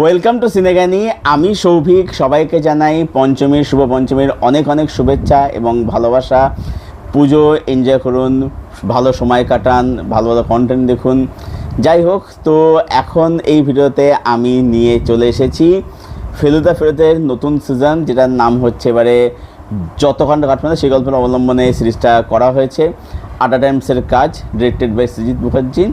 Welcome to সিনেগানি আমি সৌভিক, সবাইকে জানাই পঞ্চমীর শুভ পঞ্চমীর অনেক অনেক শুভেচ্ছা এবং ভালোবাসা। পুজো এনজয় করুন, ভালো সময় কাটান, ভালো ভালো কন্টেন্ট দেখুন। যাই হোক, তো এখন এই ভিডিওতে আমি নিয়ে চলে এসেছি ফেলুদা ফেরুদের নতুন সিজন যেটার নাম হচ্ছে এবারে যতখণ্ড কাঠমান্ডু সেই গল্পের অবলম্বনে সিরিজটা করা হয়েছে। আটা টাইমসের কাজ ডিরেক্টেড বাই সৃজিৎ মুখার্জি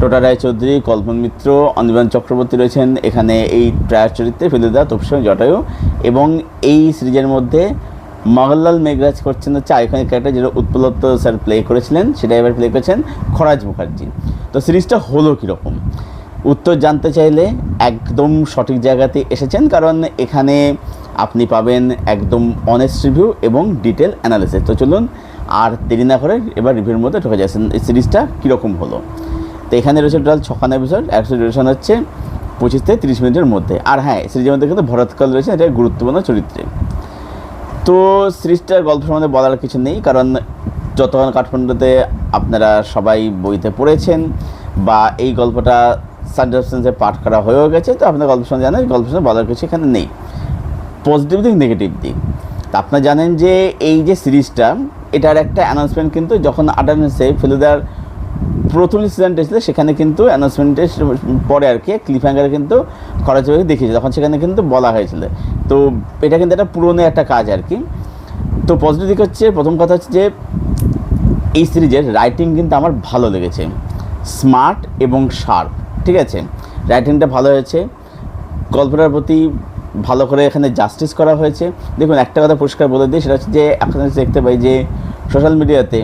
টোটা রায়চৌধুরী কল্পন মিত্র, অনির্বাণ চক্রবর্তী রয়েছেন। এখানে এই ট্রায়ার চরিত্রে ফেলুদা তপসা জটায়ু এবং এই সিরিজের মধ্যে মহল্লাল মেঘরাজ করছেন হচ্ছে আইকনিক ক্যারেক্টার যেটা উৎপলত্ত স্যার প্লে করেছিলেন, সেটা এবার প্লে করেছেন খরাজ মুখার্জি। তো সিরিজটা হলো কীরকম? উত্তর জানতে চাইলে একদম সঠিক জায়গাতে এসেছেন, কারণ এখানে আপনি পাবেন একদম অনেস্ট রিভিউ এবং ডিটেল অ্যানালিসিস তো চলুন আর দেরি না করে এবার রিভিউর মধ্যে ঢুকে যাচ্ছেন এই সিরিজটা কীরকম হলো? তো এখানে রয়েছে টোটাল ছখানা এপিসোড একশো ডিউরেশন হচ্ছে পঁচিশ থেকে তিরিশ মিনিটের মধ্যে। আর হ্যাঁ সিরিজের মধ্যে কিন্তু ভরতকাল রয়েছে, এটা গুরুত্বপূর্ণ চরিত্রে। তো সিরিজটার গল্প সম্বন্ধে বলার কিছু নেই, কারণ যতক্ষণ কাঠমান্ডুতে আপনারা সবাই বইতে পড়েছেন বা এই গল্পটা সাবজেন্সে পাঠ করা হয়েও গেছে, তো আপনার গল্প সম্বন্ধে জানেন, গল্প সম্বন্ধে বলার কিছু এখানে নেই। পজিটিভ দিক নেগেটিভ দিক। তা আপনারা জানেন যে এই যে সিরিজটা এটার একটা অ্যানাউন্সমেন্ট কিন্তু যখন আটান্সে ফেলুদার প্রথম সিজনটা ছিল সেখানে কিন্তু অ্যানাউন্সমেন্টের পরে আর কি ক্লিফ হ্যাঙ্গারে কিন্তু খরচবাবু দেখিয়েছে, তখন সেখানে কিন্তু বলা হয়েছিল। তো এটা কিন্তু একটা পুরনো একটা কাজ আর কি। তো পজিটিভ দিক হচ্ছে, প্রথম কথা হচ্ছে যে, এই সিরিজের রাইটিং কিন্তু আমার ভালো লেগেছে। স্মার্ট এবং শার্প ঠিক আছে? রাইটিংটা ভালো হয়েছে। গল্পটার প্রতি ভালো করে এখানে জাস্টিস করা হয়েছে। দেখুন, একটা কথা পরিষ্কার বলে দিই, সেটা হচ্ছে যে, এখন দেখতে পাই যে সোশ্যাল মিডিয়াতে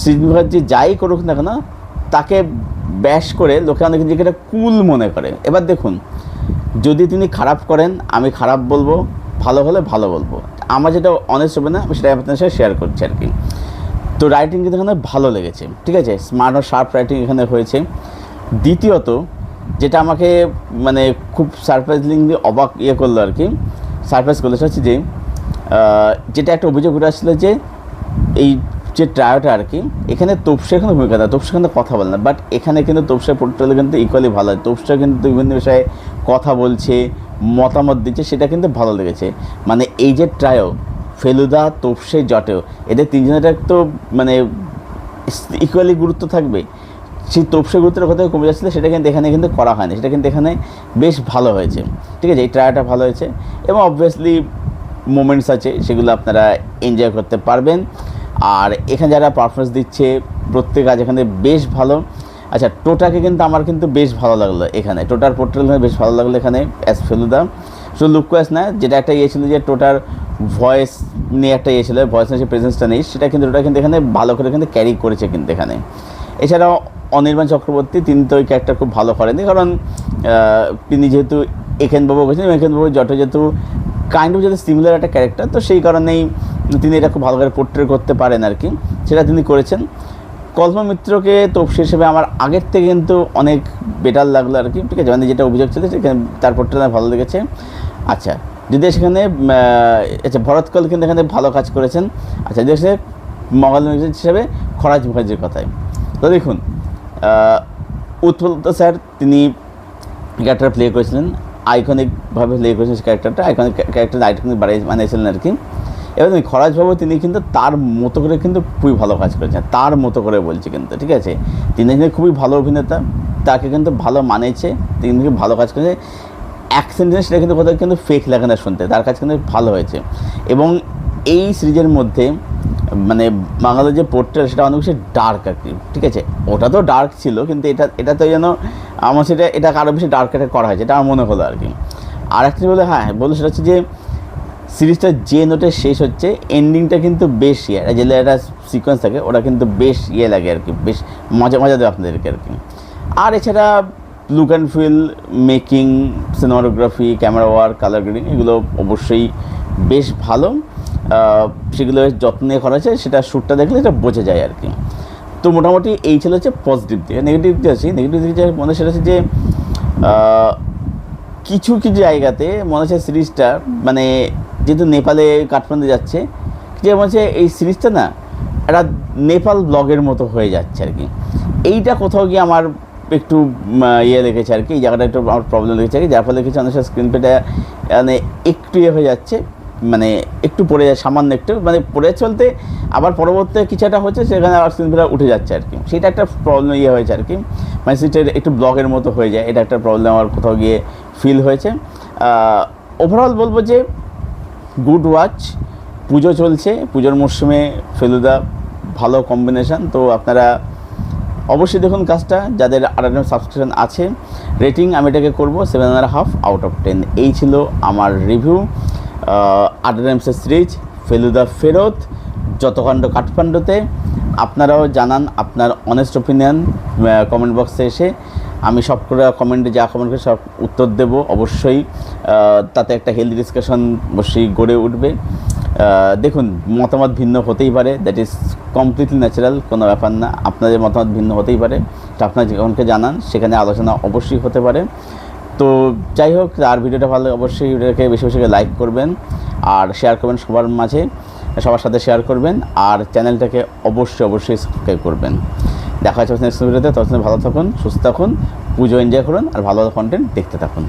সৃজিত মুখার্জি যাই করুক না কেন, তাকে ব্যাস করে লোকে অনেক নিজেকে কুল মনে করে। এবার দেখুন, যদি তিনি খারাপ করেন, আমি খারাপ বলব, ভালো হলে ভালো বলব। আমার যেটা অনেস্ট হবে না আমি সেটা আপনাদের সাথে শেয়ার করছি আর কি। তো রাইটিং কিন্তু এখানে ভালো লেগেছে, ঠিক আছে? স্মার্ট ও শার্প রাইটিং এখানে হয়েছে। দ্বিতীয়ত, যেটা আমাকে মানে খুব সারপ্রাইজলিংলি অবাক ইয়ে করল আর কি সারপ্রাইজ করল সেটা হচ্ছে যে যেটা একটা অভিযোগ উঠে আসছিল যে, এই যে ট্রায়োটা আর কি, এখানে তপসে এখানে ভূমিকা দেয় তপসে কিন্তু কথা বলে না। বাট এখানে কিন্তু তপসের পোর্ট্রেল কিন্তু ইকুয়ালি ভালো হয়। তপসা কিন্তু বিভিন্ন বিষয়ে কথা বলছে, মতামত দিচ্ছে, সেটা কিন্তু ভালো লেগেছে। মানে এই যে ট্রায়ো ফেলুদা, তপসে, জটেও, এদের তিনজনের তো মানে ইকুয়ালি গুরুত্ব থাকবে। সেই তপসে গুরুত্বের কথা কমে যাচ্ছিল, সেটা কিন্তু এখানে কিন্তু করা হয়নি। সেটা কিন্তু এখানে বেশ ভালো হয়েছে। ঠিক আছে, এই ট্রায়াটা ভালো হয়েছে। এবং অবভিয়াসলি মোমেন্টস আছে, সেগুলো আপনারা এনজয় করতে পারবেন। আর এখানে যারা পারফরমেন্স দিচ্ছে প্রত্যেক কাজ এখানে বেশ ভালো। আচ্ছা টোটাকে কিন্তু আমার কিন্তু বেশ ভালো লাগল এখানে। টোটার পোর্ট্রেল বেশ ভালো লাগল এখানে অ্যাজ ফেলুদা। শুধু লুক কোয়াস না, যেটা একটা ইয়ে ছিল যে টোটার ভয়েস নিয়ে একটা ইয়ে ছিল ভয়েস নিয়ে প্রেজেন্সটা নেই, সেটা কিন্তু ওটা কিন্তু এখানে ভালো করে কিন্তু ক্যারি করেছে কিন্তু এখানে। এছাড়াও অনির্বাণ চক্রবর্তী, তিনি তো ওই ক্যারেক্টার খুব ভালো করেনি কারণ তিনি যেহেতু এখানবাবু বলছেন এখানবাবু জট যেহেতু কাইন্ড অফ যেহেতু সিমিলার একটা ক্যারেক্টার তো সেই কারণেই তিনি এটা খুব ভালো করে পোর্ট্রে করতে পারেন আর কি। সেটা তিনি করেছেন। কল্পনা মিত্রকে তপসি হিসেবে আমার আগের থেকে কিন্তু অনেক বেটার লাগল আর কি। ঠিক আছে মানে যেটা অভিযোগ ছিল সেখানে তার পোর্ট্রেটা ভালো লেগেছে। আচ্ছা যদি সেখানে আচ্ছা ভরতকল কিন্তু এখানে ভালো কাজ করেছেন। আচ্ছা যদি সে মঙ্গল হিসেবে খরাজ মুখার্জির কথায় তো দেখুন উৎফুল্লত স্যার, তিনি ক্যারেক্টার প্লে করেছিলেন। আইকনিকভাবে প্লে করেছেন সেই ক্যারেক্টারটা আইকনিক ক্যারেক্টার আইকনিক বাড়াই বানিয়েছিলেন আর কি। এবার দেখুন, খরাজবাবু তিনি কিন্তু তার মতো করে কিন্তু খুবই ভালো কাজ করেছেন, তার মতো করে বলছি কিন্তু, ঠিক আছে? তিনি কিন্তু খুবই ভালো অভিনেতা, তাকে কিন্তু ভালো মানেছে, তিনি কিন্তু ভালো কাজ করেছে অ্যাকসেন্ট সেটা কিন্তু কোথাও কিন্তু ফেক লাগে না শুনতে, তার কাছে কিন্তু ভালো হয়েছে। এবং এই সিরিজের মধ্যে মানে বাংলাদেশের যে পোর্ট্রেল সেটা অনেক বেশি ডার্ক আর কি, ঠিক আছে? ওটা তো ডার্ক ছিল, কিন্তু এটা এটা তো যেন আমার সেটা, এটা আরও বেশি ডার্ক করা হয়েছে, এটা আমার মনে হলো আর কি। আর একটা বলে হ্যাঁ বলল সেটা হচ্ছে যে সিরিজটা যে নোটে শেষ হচ্ছে এন্ডিংটা কিন্তু বেশ ইয়ে যে একটা সিকোয়েন্স থাকে, ওটা কিন্তু বেশ ইয়ে লাগে আর কি, বেশ মজা মজা দেয় আপনাদেরকে আর কি। আর এছাড়া look and feel making cinematography camera work colour grading এগুলো অবশ্যই বেশ ভালো। সেগুলো বেশ যত্নে করা হয়েছে, সেটা শ্যুটটা দেখলে এটা বোঝা যায় আর কি। তো মোটামুটি এই ছিল হচ্ছে পজিটিভ দিক। নেগেটিভ দিক আছে নেগেটিভ দিক মনে সেটা হচ্ছে যে কিছু কিছু জায়গাতে মনে হচ্ছে সিরিজটা মানে যেহেতু নেপালে কাঠমান্ডু যাচ্ছে, যে মনে হচ্ছে এই সিরিজটা না একটা নেপাল ব্লগের মতো হয়ে যাচ্ছে আর কি। এইটা কোথাও গিয়ে আমার একটু ইয়ে লেগেছে আর কি, এই জায়গাটা একটু আমার প্রবলেম লেগেছে আর কি, যার ফলে কিছু অনেক স্ক্রিন পেটা মানে একটু ইয়ে হয়ে যাচ্ছে মানে একটু পড়ে যায়, সামান্য একটু মানে পড়ে চলতে আবার পরবর্তী কিছু একটা হচ্ছে, সেখানে আবার স্ক্রিন পেটা উঠে যাচ্ছে আর কি। সেটা একটা প্রবলেম ইয়ে হয়েছে আর কি মানে সেটা একটু ব্লগের মতো হয়ে যায়, এটা একটা প্রবলেম আমার কোথাও গিয়ে ফিল হয়েছে। ওভারঅল বলব যে গুড ওয়াচ। পুজো চলছে, পুজোর মরশুমে ফেলুদা, ভালো কম্বিনেশন তো আপনারা অবশ্যই দেখুন কাজটা, যাদের আড়ানো সাবস্ক্রিপশন আছে রেটিং আমি এটাকে করব seven and half out of ten এই ছিল আমার রিভিউ আডারামসের সিরিজ ফেলুদা ফেরত, যতকাণ্ড কাঠমান্ডুতে। আপনারাও জানান আপনার অনেস্ট ওপিনিয়ন কমেন্ট বক্সে এসে। আমি সব করে কমেন্টে যা কমেন্ট করে সব উত্তর দেব। অবশ্যই তাতে একটা হেলদি ডিসকাশন অবশ্যই গড়ে উঠবে। দেখুন, মতামত ভিন্ন হতেই পারে। দ্যাট ইজ কমপ্লিটলি ন্যাচারাল কোনো ব্যাপার না। আপনাদের মতামত ভিন্ন হতেই পারে। তো আপনার যেমনকে জানান, সেখানে আলোচনা অবশ্যই হতে পারে। তো যাই হোক, আর ভিডিওটা ভালো অবশ্যই ভিডিওটাকে বেশি বেশি লাইক করবেন আর শেয়ার করবেন সবার মাঝে, সবার সাথে শেয়ার করবেন আর চ্যানেলটাকে অবশ্যই অবশ্যই সাবস্ক্রাইব করবেন। দেখা হচ্ছে নেক্সট ভিডিওতে। ভালো থাকুন, সুস্থ থাকুন, পুজো এনজয় করুন, আর ভালো ভালো কন্টেন্ট দেখতে থাকুন।